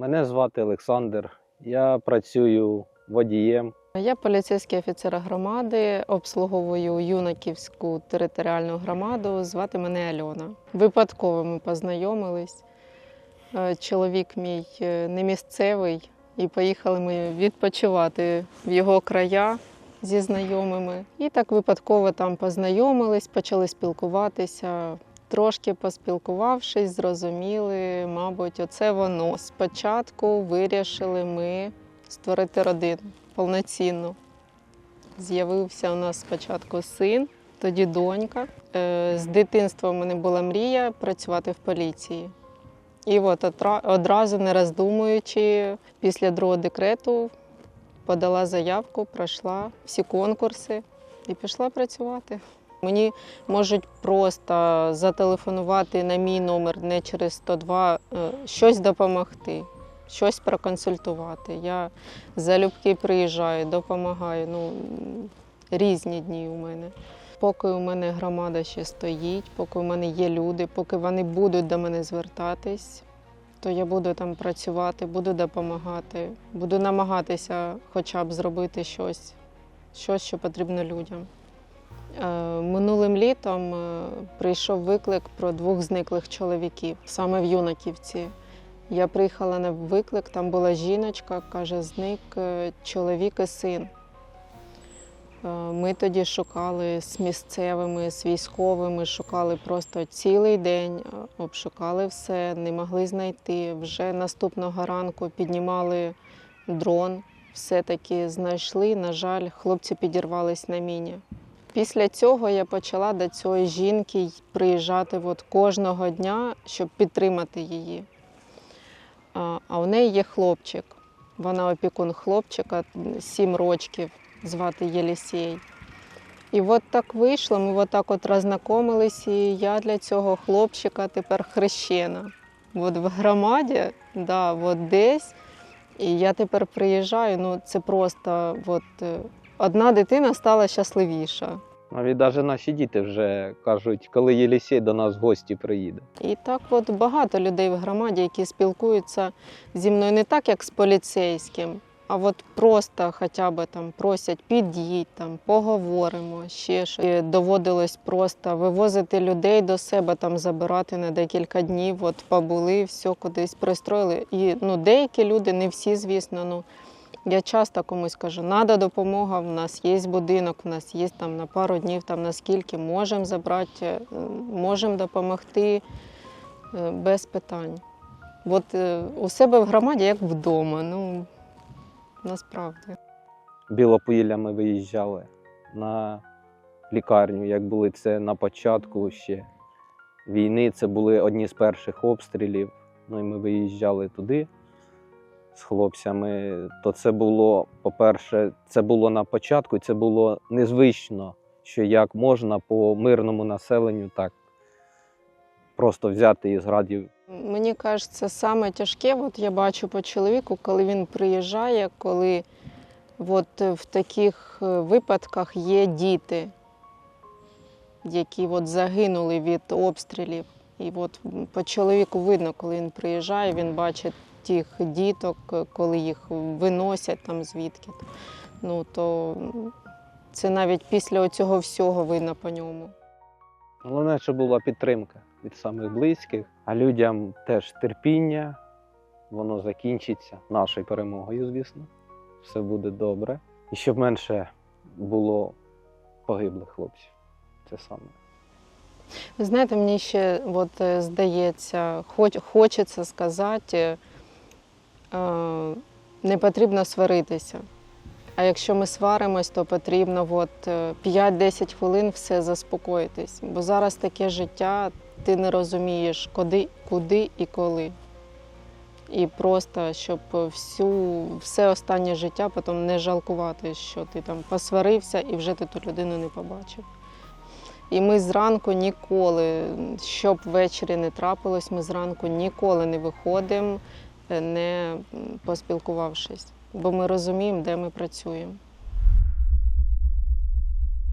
Мене звати Олександр. Я працюю водієм. Я поліцейський офіцер громади, обслуговую юнаківську територіальну громаду. Звати мене Альона. Випадково ми познайомились. Е, Чоловік мій е, не місцевий, і поїхали ми відпочивати в його края зі знайомими. І так випадково там познайомились, почали спілкуватися. Трошки поспілкувавшись, зрозуміли, мабуть, оце воно. Спочатку вирішили ми створити родину повноцінну. З'явився у нас спочатку син, тоді донька. Е, З дитинства в мене була мрія працювати в поліції. І от одразу, не роздумуючи, після другого декрету подала заявку, пройшла всі конкурси і пішла працювати. Мені можуть просто зателефонувати на мій номер не через 102, е, щось допомогти, щось проконсультувати. Я залюбки приїжджаю, допомагаю. Ну, різні дні у мене. Поки у мене громада ще стоїть, поки у мене є люди, поки вони будуть до мене звертатись, то я буду там працювати, буду допомагати, буду намагатися хоча б зробити щось, щось, що потрібно людям. Е, Минулим літом е, прийшов виклик про двох зниклих чоловіків саме в Юнаківці. Я приїхала на виклик, там була жіночка, каже, зник е, чоловік і син. Ми тоді шукали з місцевими, з військовими, шукали просто цілий день, обшукали все, не могли знайти. Вже наступного ранку піднімали дрон, все-таки знайшли. На жаль, хлопці підірвались на міні. Після цього я почала до цієї жінки приїжджати от кожного дня, щоб підтримати її. А у неї є хлопчик. Вона опікун хлопчика, 7 років, звати Єлісій. І от так вийшло, ми от так от рознакомились, і я для цього хлопчика тепер хрещена. От в громаді, да, от десь. І я тепер приїжджаю, ну це просто от, е, одна дитина стала щасливіша. Навіть навіть наші діти вже кажуть, коли Єлісей до нас в гості приїде. І так от багато людей в громаді, які спілкуються зі мною не так, як з поліцейським, а от просто хоча б там просять під'їдь, там поговоримо, ще щось. І доводилось просто вивозити людей до себе, там забирати на декілька днів. От побули, все кудись пристроїли. І ну, деякі люди, не всі, звісно, ну. Я часто комусь кажу, треба допомога, в нас є будинок, в нас є там на пару днів, там наскільки можемо забрати, е, можемо допомогти е, без питань. От е, у себе в громаді як вдома, ну насправді. Білопілля ми виїжджали на лікарню, як були це на початку ще війни. Це були одні з перших обстрілів. Ну і ми виїжджали туди з хлопцями. То це було, по-перше, це було на початку, це було незвично, що як можна по мирному населенню так просто взяти із градів Мені кажеться, саме тяжке, от я бачу по чоловіку, коли він приїжджає, коли от в таких е, випадках є діти, які от загинули від обстрілів. І от по чоловіку видно, коли він приїжджає, він бачить тих діток, коли їх виносять там звідки. Ну то це навіть після цього всього видно по ньому. Головне, щоб була підтримка від самих близьких, а людям теж терпіння. Воно закінчиться нашою перемогою, звісно. Все буде добре. І щоб менше було погиблих хлопців. Це саме. Ви знаєте, мені ще от, е, здається, хоч, хочеться сказати, не потрібно сваритися. А якщо ми сваримось, то потрібно от, е, 5-10 хвилин все заспокоїтись. Бо зараз таке життя, ти не розумієш, куди, куди і коли. І просто, щоб всю, все останнє життя потім не жалкувати, що ти там посварився і вже ти ту людину не побачив. І ми зранку ніколи, щоб ввечері не трапилось, ми зранку ніколи не виходимо, е, не поспілкувавшись, бо ми розуміємо, де ми працюємо.